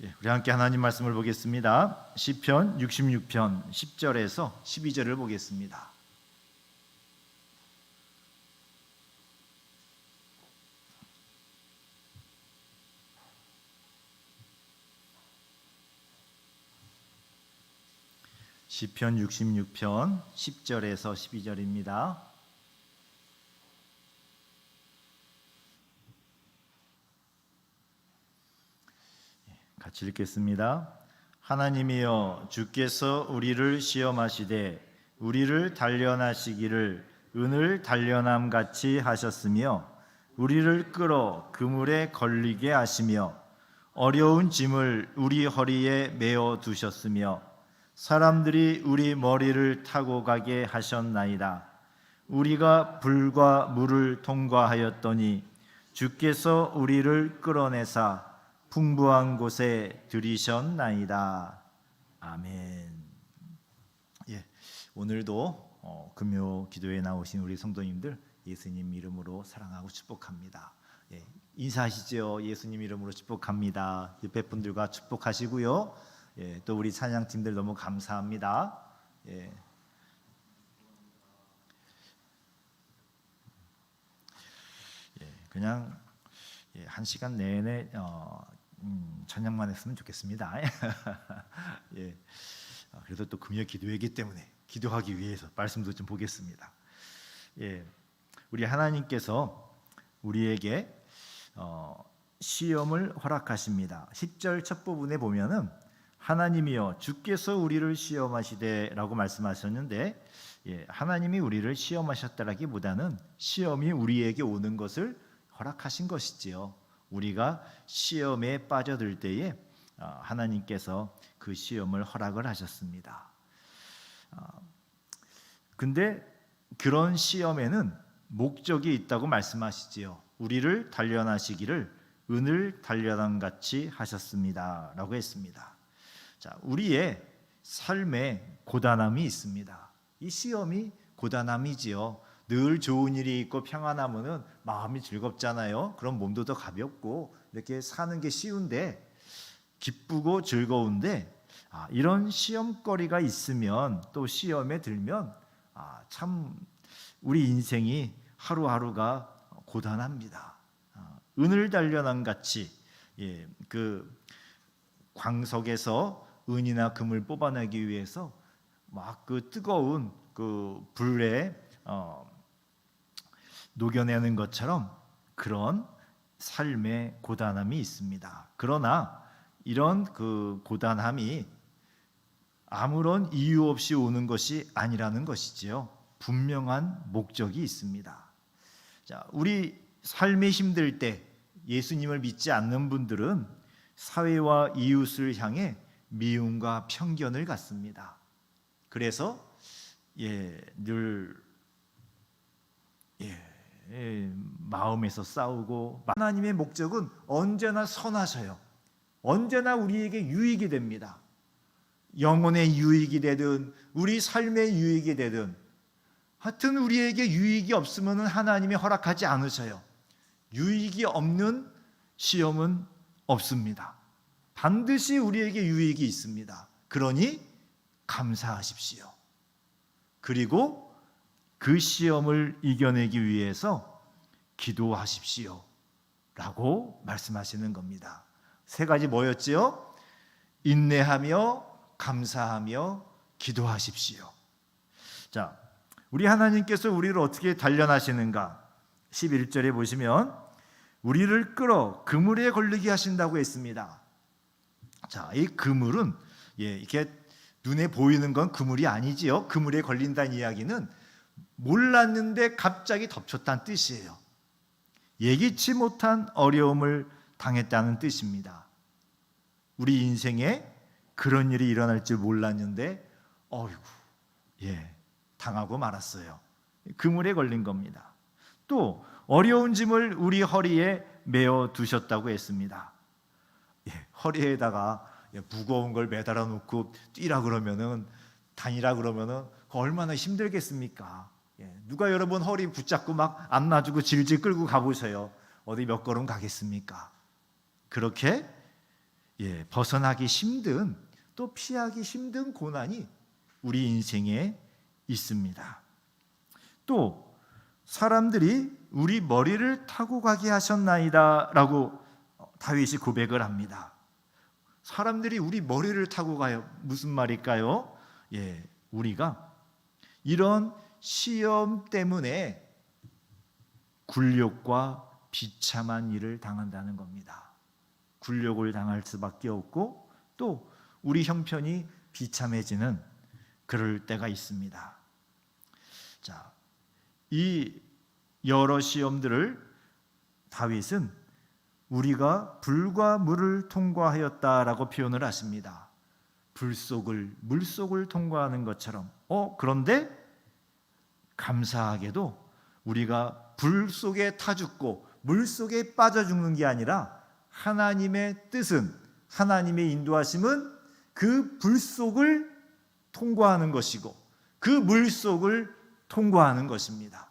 예, 우리 함께 하나님 말씀을 보겠습니다. 시편 66편 10절에서 12절을 보겠습니다. 시편 66편 10절에서 12절입니다. 같이 읽겠습니다. 하나님이여 주께서 우리를 시험하시되 우리를 단련하시기를 은을 단련함 같이 하셨으며 우리를 끌어 그물에 걸리게 하시며 어려운 짐을 우리 허리에 메어 두셨으며 사람들이 우리 머리를 타고 가게 하셨나이다. 우리가 불과 물을 통과하였더니 주께서 우리를 끌어내사 풍부한 곳에 들이셨나이다. 아멘. 예, 오늘도 어, 금요 기도에 나오신 우리 성도님들 예수님 이름으로 사랑하고 축복합니다. 예, 인사하시죠. 예수님 이름으로 축복합니다. 옆에 분들과 축복하시고요. 예, 또 우리 찬양팀들 너무 감사합니다. 예. 예, 그냥 예, 한 시간 내내 어, 음, 찬양만 했으면 좋겠습니다. 예, 어, 그래도 또 금요 기도회이기 때문에 기도하기 위해서 말씀도 좀 보겠습니다. 예, 우리 하나님께서 우리에게 어, 시험을 허락하십니다. 10절 첫 부분에 보면은 하나님이여 주께서 우리를 시험하시되라고 말씀하셨는데 예, 하나님이 우리를 시험하셨다라기보다는 시험이 우리에게 오는 것을 허락하신 것이지요. 우리가 시험에 빠져들 때에 어, 하나님께서 그 시험을 허락을 하셨습니다. 어, 근데 그런 시험에는 목적이 있다고 말씀하시지요. 우리를 단련하시기를 은을 단련한 같이 하셨습니다라고 했습니다. 자, 우리의 삶에 고단함이 있습니다. 이 시험이 고단함이지요. 늘 좋은 일이 있고 평안하면은 마음이 즐겁잖아요. 그럼 몸도 더 가볍고 이렇게 사는 게 쉬운데 기쁘고 즐거운데 아, 이런 시험거리가 있으면 또 시험에 들면 아, 참 우리 인생이 하루하루가 고단합니다. 아, 은을 단련한 같이 예, 그 광석에서 은이나 금을 뽑아내기 위해서 막 그 뜨거운 그 불에 어, 녹여내는 것처럼 그런 삶의 고단함이 있습니다. 그러나 이런 그 고단함이 아무런 이유 없이 오는 것이 아니라는 것이지요. 분명한 목적이 있습니다. 자, 우리 삶이 힘들 때 예수님을 믿지 않는 분들은 사회와 이웃을 향해 미움과 편견을 갖습니다. 그래서 예, 늘 예, 예, 마음에서 싸우고 하나님의 목적은 언제나 선하셔요. 언제나 우리에게 유익이 됩니다. 영혼의 유익이 되든 우리 삶의 유익이 되든 하여튼 우리에게 유익이 없으면 하나님이 허락하지 않으셔요. 유익이 없는 시험은 없습니다. 반드시 우리에게 유익이 있습니다. 그러니 감사하십시오. 그리고 그 시험을 이겨내기 위해서 기도하십시오. 라고 말씀하시는 겁니다. 세 가지 뭐였지요? 인내하며 감사하며 기도하십시오. 자, 우리 하나님께서 우리를 어떻게 단련하시는가? 11절에 보시면 우리를 끌어 그물에 걸리게 하신다고 했습니다. 자, 이 그물은 예, 이게 눈에 보이는 건 그물이 아니지요. 그물에 걸린다는 이야기는 몰랐는데 갑자기 덮쳤다는 뜻이에요. 예기치 못한 어려움을 당했다는 뜻입니다. 우리 인생에 그런 일이 일어날 줄 몰랐는데 어이구 예 당하고 말았어요. 그물에 걸린 겁니다. 또 어려운 짐을 우리 허리에 메어 두셨다고 했습니다. 예, 허리에다가 무거운 걸 매달아 놓고 뛰라 그러면은 다니라 그러면은 얼마나 힘들겠습니까? 예, 누가 여러분 허리 붙잡고 막 안 놔주고 질질 끌고 가보세요. 어디 몇 걸음 가겠습니까? 그렇게 예, 벗어나기 힘든 또 피하기 힘든 고난이 우리 인생에 있습니다. 또 사람들이 우리 머리를 타고 가게 하셨나이다라고 다윗이 고백을 합니다. 사람들이 우리 머리를 타고 가요. 무슨 말일까요? 예, 우리가 이런 시험 때문에 굴욕과 비참한 일을 당한다는 겁니다. 굴욕을 당할 수밖에 없고 또 우리 형편이 비참해지는 그럴 때가 있습니다. 자, 이 여러 시험들을 다윗은 우리가 불과 물을 통과하였다라고 표현을 하십니다. 불 속을 물 속을 통과하는 것처럼. 어 그런데 감사하게도 우리가 불 속에 타 죽고 물 속에 빠져 죽는 게 아니라 하나님의 뜻은 하나님의 인도하심은 그 불 속을 통과하는 것이고 그 물 속을 통과하는 것입니다.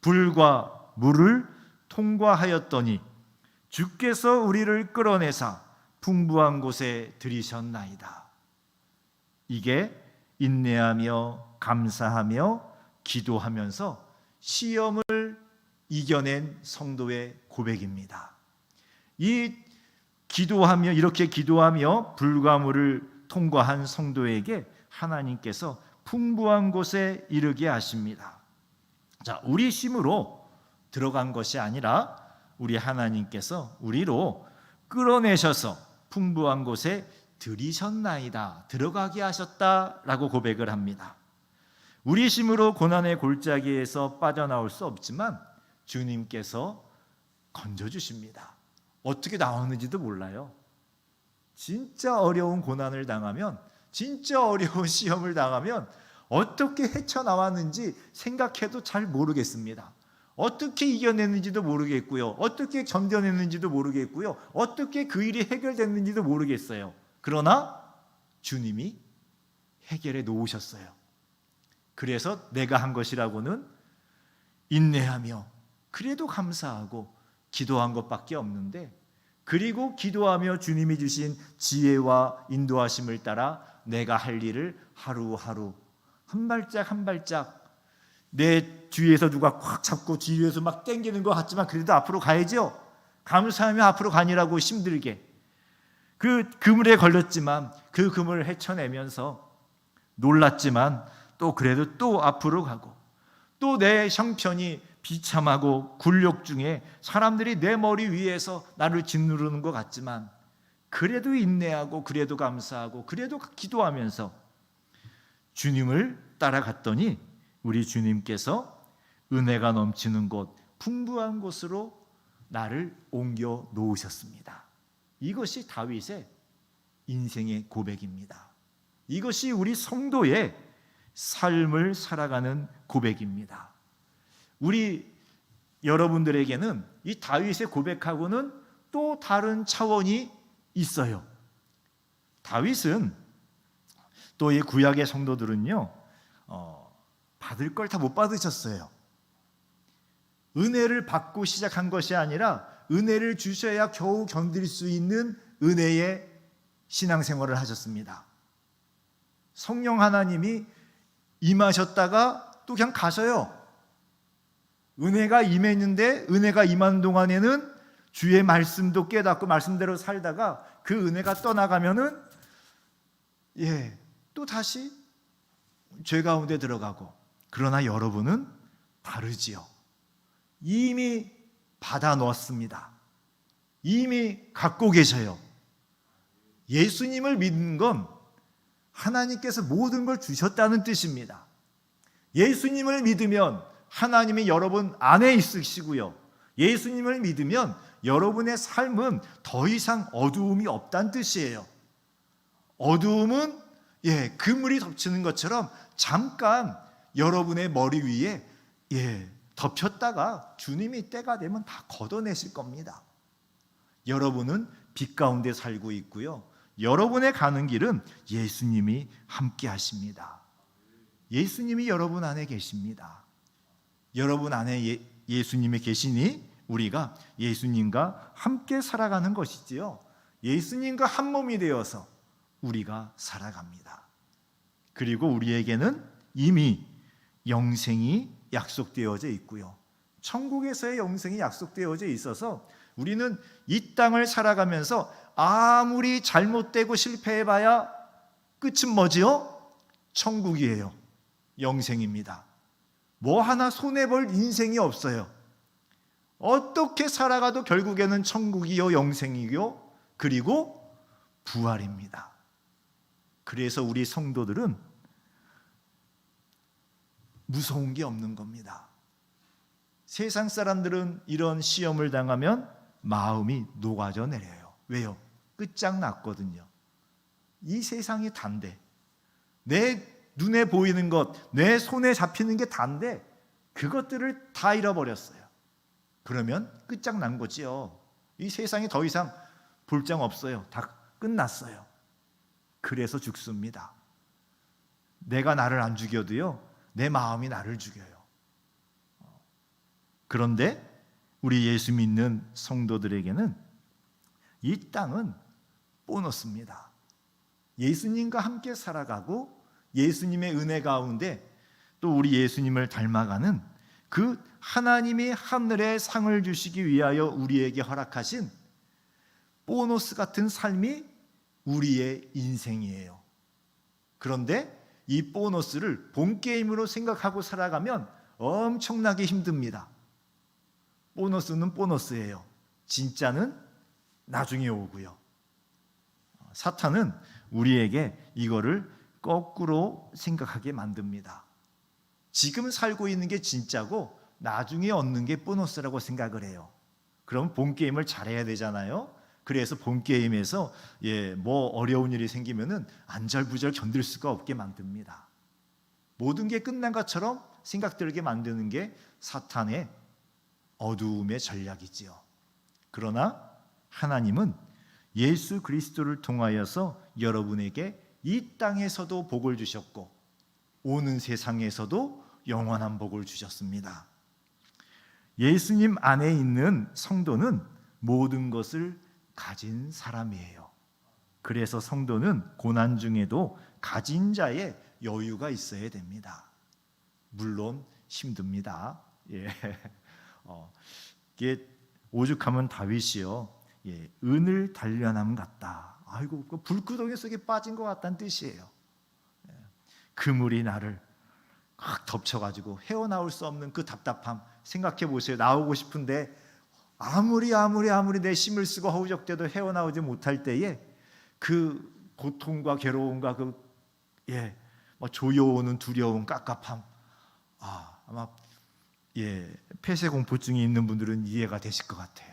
불과 물을 통과하였더니 주께서 우리를 끌어내사 풍부한 곳에 들이셨나이다. 이게 인내하며 감사하며 기도하면서 시험을 이겨낸 성도의 고백입니다. 이 기도하며 이렇게 기도하며 불가물을 통과한 성도에게 하나님께서 풍부한 곳에 이르게 하십니다. 자, 우리 힘으로 들어간 것이 아니라 우리 하나님께서 우리로 끌어내셔서 풍부한 곳에 들이셨나이다. 들어가게 하셨다라고 고백을 합니다. 우리 힘으로 고난의 골짜기에서 빠져나올 수 없지만 주님께서 건져 주십니다. 어떻게 나오는지도 몰라요. 진짜 어려운 고난을 당하면 진짜 어려운 시험을 당하면 어떻게 헤쳐나왔는지 생각해도 잘 모르겠습니다. 어떻게 이겨냈는지도 모르겠고요. 어떻게 견뎌냈는지도 모르겠고요. 어떻게 그 일이 해결됐는지도 모르겠어요. 그러나 주님이 해결해 놓으셨어요. 그래서 내가 한 것이라고는 인내하며 그래도 감사하고 기도한 것밖에 없는데 그리고 기도하며 주님이 주신 지혜와 인도하심을 따라 내가 할 일을 하루하루 한 발짝 한 발짝 내 뒤에서 누가 꽉 잡고 뒤에서 막 땡기는 것 같지만 그래도 앞으로 가야죠. 감사하며 앞으로 가니라고 힘들게 그 그물에 걸렸지만 그 그물을 헤쳐내면서 놀랐지만 또 그래도 또 앞으로 가고 또 내 형편이 비참하고 굴욕 중에 사람들이 내 머리 위에서 나를 짓누르는 것 같지만 그래도 인내하고 그래도 감사하고 그래도 기도하면서 주님을 따라갔더니 우리 주님께서 은혜가 넘치는 곳, 풍부한 곳으로 나를 옮겨 놓으셨습니다. 이것이 다윗의 인생의 고백입니다. 이것이 우리 성도의 삶을 살아가는 고백입니다. 우리 여러분들에게는 이 다윗의 고백하고는 또 다른 차원이 있어요. 다윗은 또 이 구약의 성도들은요, 어, 받을 걸 다 못 받으셨어요. 은혜를 받고 시작한 것이 아니라 은혜를 주셔야 겨우 견딜 수 있는 은혜의 신앙생활을 하셨습니다. 성령 하나님이 임하셨다가 또 그냥 가셔요. 은혜가 임했는데 은혜가 임한 동안에는 주의 말씀도 깨닫고 말씀대로 살다가 그 은혜가 떠나가면은 예, 또 다시 죄 가운데 들어가고 그러나 여러분은 다르지요. 이미 받아 놓았습니다. 이미 갖고 계셔요. 예수님을 믿는 건 하나님께서 모든 걸 주셨다는 뜻입니다. 예수님을 믿으면 하나님이 여러분 안에 있으시고요. 예수님을 믿으면 여러분의 삶은 더 이상 어두움이 없다는 뜻이에요. 어두움은 예, 그물이 덮치는 것처럼 잠깐 여러분의 머리 위에 예, 덮였다가 주님이 때가 되면 다 걷어내실 겁니다. 여러분은 빛 가운데 살고 있고요. 여러분의 가는 길은 예수님이 함께 하십니다. 예수님이 여러분 안에 계십니다. 여러분 안에 예, 예수님이 계시니 우리가 예수님과 함께 살아가는 것이지요. 예수님과 한 몸이 되어서 우리가 살아갑니다. 그리고 우리에게는 이미 영생이 약속되어져 있고요. 천국에서의 영생이 약속되어져 있어서 우리는 이 땅을 살아가면서 아무리 잘못되고 실패해봐야 끝은 뭐지요? 천국이에요. 영생입니다. 뭐 하나 손해볼 인생이 없어요. 어떻게 살아가도 결국에는 천국이요, 영생이요, 그리고 부활입니다. 그래서 우리 성도들은 무서운 게 없는 겁니다. 세상 사람들은 이런 시험을 당하면 마음이 녹아져 내려요. 왜요? 끝장났거든요. 이 세상이 단데 내 눈에 보이는 것, 내 손에 잡히는 게 단데 그것들을 다 잃어버렸어요. 그러면 끝장난 거지요. 이 세상이 더 이상 볼장 없어요. 다 끝났어요. 그래서 죽습니다. 내가 나를 안 죽여도요, 내 마음이 나를 죽여요. 그런데 우리 예수 믿는 성도들에게는 이 땅은 보너스입니다. 예수님과 함께 살아가고 예수님의 은혜 가운데 또 우리 예수님을 닮아가는 그 하나님이 하늘의 상을 주시기 위하여 우리에게 허락하신 보너스 같은 삶이 우리의 인생이에요. 그런데 이 보너스를 본 게임으로 생각하고 살아가면 엄청나게 힘듭니다. 보너스는 보너스예요. 진짜는 나중에 오고요. 사탄은 우리에게 이거를 거꾸로 생각하게 만듭니다. 지금 살고 있는 게 진짜고 나중에 얻는 게 보너스라고 생각을 해요. 그럼 본 게임을 잘해야 되잖아요. 그래서 본 게임에서 예, 뭐 어려운 일이 생기면은 안절부절 견딜 수가 없게 만듭니다. 모든 게 끝난 것처럼 생각 들게 만드는 게 사탄의 어두움의 전략이지요. 그러나 하나님은 예수 그리스도를 통하여서 여러분에게 이 땅에서도 복을 주셨고 오는 세상에서도 영원한 복을 주셨습니다. 예수님 안에 있는 성도는 모든 것을 가진 사람이에요. 그래서 성도는 고난 중에도 가진 자의 여유가 있어야 됩니다. 물론 힘듭니다. 예. 어, 이게 오죽하면 다윗이요. 예, 은을 단련함 같다. 아이고, 그 불구덩이 속에 빠진 것 같다는 뜻이에요. 예, 그물이 나를 확 덮쳐가지고 헤어나올 수 없는 그 답답함 생각해 보세요. 나오고 싶은데 아무리 아무리 아무리 내 힘을 쓰고 허우적대도 헤어나오지 못할 때에 그 고통과 괴로움과 그 예, 뭐 조여오는 두려움, 깝깝함, 아 아마 예 폐쇄 공포증이 있는 분들은 이해가 되실 것 같아요.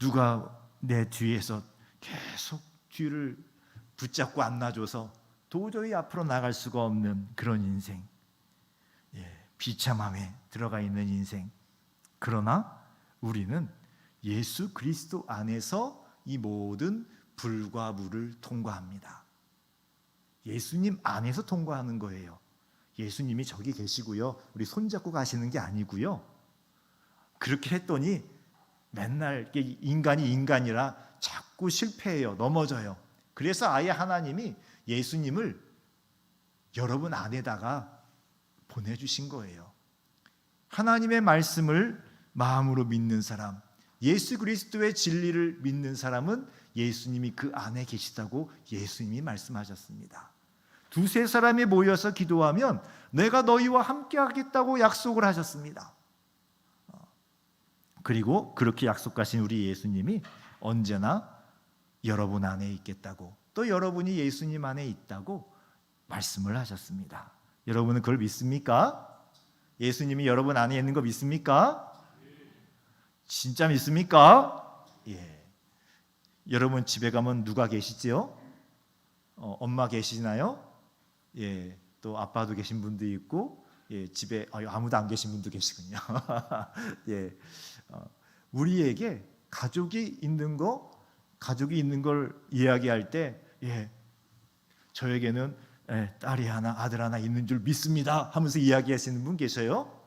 누가 내 뒤에서 계속 뒤를 붙잡고 안 놔줘서 도저히 앞으로 나갈 수가 없는 그런 인생, 예, 비참함에 들어가 있는 인생. 그러나 우리는 예수 그리스도 안에서 이 모든 불과 물을 통과합니다. 예수님 안에서 통과하는 거예요. 예수님이 저기 계시고요. 우리 손잡고 가시는 게 아니고요. 그렇게 했더니 맨날 인간이 인간이라 자꾸 실패해요. 넘어져요. 그래서 아예 하나님이 예수님을 여러분 안에다가 보내주신 거예요. 하나님의 말씀을 마음으로 믿는 사람, 예수 그리스도의 진리를 믿는 사람은 예수님이 그 안에 계시다고 예수님이 말씀하셨습니다. 두세 사람이 모여서 기도하면 내가 너희와 함께 하겠다고 약속을 하셨습니다. 그리고 그렇게 약속하신 우리 예수님이 언제나 여러분 안에 있겠다고 또 여러분이 예수님 안에 있다고 말씀을 하셨습니다. 여러분은 그걸 믿습니까? 예수님이 여러분 안에 있는 거 믿습니까? 진짜 믿습니까? 예. 여러분 집에 가면 누가 계시지요? 어, 엄마 계시나요? 예. 또 아빠도 계신 분도 있고 예, 집에 아무도 안 계신 분도 계시군요. 예. 어, 우리에게 가족이 있는 거, 가족이 있는 걸 이야기할 때, 예, 저에게는 예, 딸이 하나, 아들 하나 있는 줄 믿습니다. 하면서 이야기하시는 분 계세요?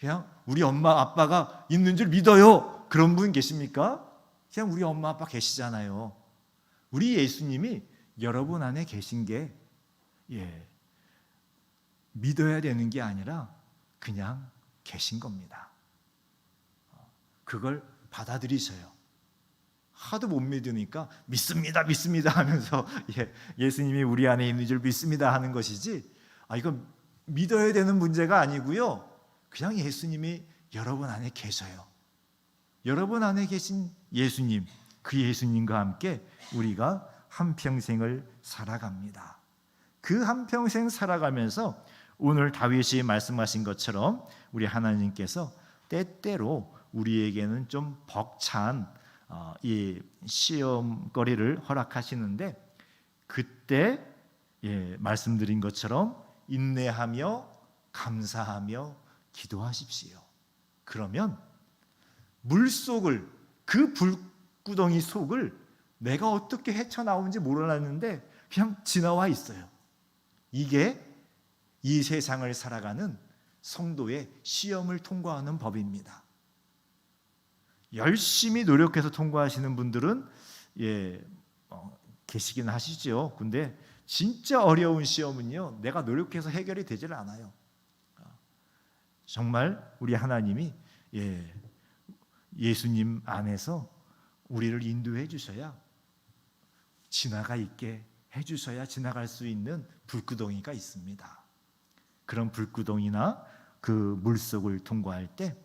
그냥 우리 엄마, 아빠가 있는 줄 믿어요. 그런 분 계십니까? 그냥 우리 엄마 아빠 계시잖아요. 우리 예수님이 여러분 안에 계신 게 예, 믿어야 되는 게 아니라 그냥 계신 겁니다. 그걸 받아들이셔요. 하도 못 믿으니까 믿습니다, 믿습니다 하면서 예, 예수님이 우리 안에 있는 줄 믿습니다 하는 것이지. 아 이건 믿어야 되는 문제가 아니고요. 그냥 예수님이 여러분 안에 계셔요. 여러분 안에 계신 예수님, 그 예수님과 함께 우리가 한 평생을 살아갑니다. 그 한 평생 살아가면서 오늘 다윗이 말씀하신 것처럼 우리 하나님께서 때때로 우리에게는 좀 벅찬 어, 이 시험거리를 허락하시는데 그때 예, 말씀드린 것처럼 인내하며 감사하며 기도하십시오. 그러면 물 속을 그 불구덩이 속을 내가 어떻게 헤쳐나오는지 몰랐는데 그냥 지나와 있어요. 이게 이 세상을 살아가는 성도의 시험을 통과하는 법입니다. 열심히 노력해서 통과하시는 분들은 예 어, 계시긴 하시죠. 근데 진짜 어려운 시험은요, 내가 노력해서 해결이 되질 않아요. 정말 우리 하나님이 예, 예수님 안에서 우리를 인도해 주셔야 지나가 있게 해 주셔야 지나갈 수 있는 불구덩이가 있습니다. 그런 불구덩이나 그 물속을 통과할 때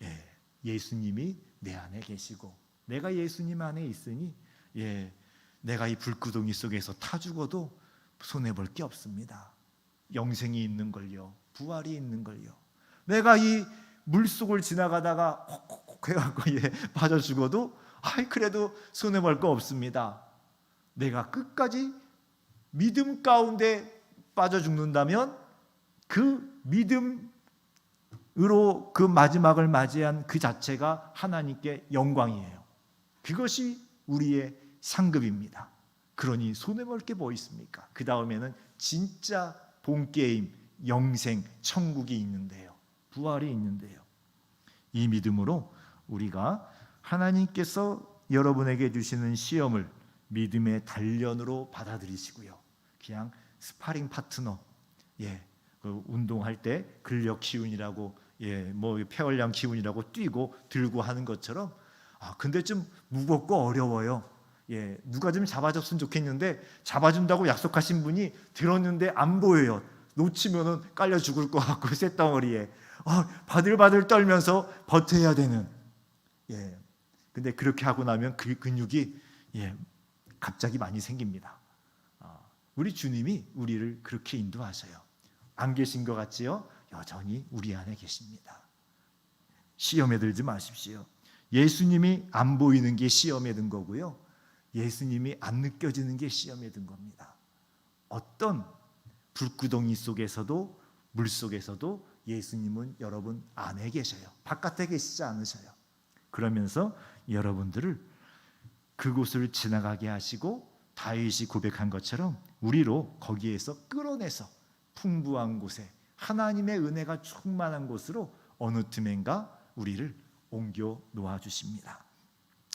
예, 예수님이 내 안에 계시고 내가 예수님 안에 있으니 예, 내가 이 불구덩이 속에서 타 죽어도 손해 볼 게 없습니다. 영생이 있는 걸요. 부활이 있는 걸요. 내가 이 물속을 지나가다가 콕콕콕 해갖고 예, 빠져 죽어도 아이 그래도 손해 볼 거 없습니다. 내가 끝까지 믿음 가운데 빠져 죽는다면 그 믿음으로 그 마지막을 맞이한 그 자체가 하나님께 영광이에요. 그것이 우리의 상급입니다. 그러니 손해 볼 게 뭐 있습니까? 그 다음에는 진짜 본 게임, 영생, 천국이 있는데요. 부활이 있는데요. 이 믿음으로 우리가 하나님께서 여러분에게 주시는 시험을 믿음의 단련으로 받아들이시고요. 그냥 스파링 파트너, 예, 그 운동할 때 근력 기운이라고, 예, 뭐 폐활량 기운이라고 뛰고 들고 하는 것처럼, 아 근데 좀 무겁고 어려워요. 예, 누가 좀 잡아줬으면 좋겠는데 잡아준다고 약속하신 분이 들었는데 안 보여요. 놓치면은 깔려 죽을 것 같고 쇳덩어리에 아, 바들바들 떨면서 버텨야 되는. 예. 근데 그렇게 하고 나면 그 근육이 예, 갑자기 많이 생깁니다. 아, 우리 주님이 우리를 그렇게 인도하셔요. 안 계신 것 같지요? 여전히 우리 안에 계십니다. 시험에 들지 마십시오. 예수님이 안 보이는 게 시험에 든 거고요. 예수님이 안 느껴지는 게 시험에 든 겁니다. 어떤 불구덩이 속에서도 물 속에서도 예수님은 여러분 안에 계셔요. 바깥에 계시지 않으셔요. 그러면서 여러분들을 그곳을 지나가게 하시고 다윗이 고백한 것처럼 우리로 거기에서 끌어내서 풍부한 곳에 하나님의 은혜가 충만한 곳으로 어느 틈엔가 우리를 옮겨 놓아 주십니다.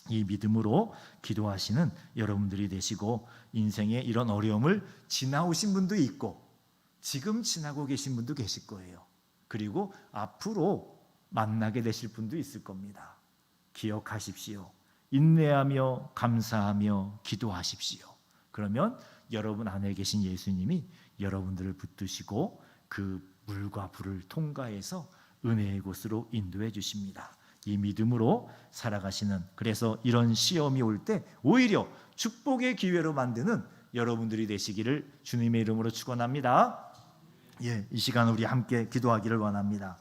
이 믿음으로 기도하시는 여러분들이 되시고 인생에 이런 어려움을 지나오신 분도 있고 지금 지나고 계신 분도 계실 거예요. 그리고 앞으로 만나게 되실 분도 있을 겁니다. 기억하십시오. 인내하며 감사하며 기도하십시오. 그러면 여러분 안에 계신 예수님이 여러분들을 붙드시고 그 물과 불을 통과해서 은혜의 곳으로 인도해 주십니다. 이 믿음으로 살아가시는 그래서 이런 시험이 올 때 오히려 축복의 기회로 만드는 여러분들이 되시기를 주님의 이름으로 축원합니다. 예, 이 시간 우리 함께 기도하기를 원합니다.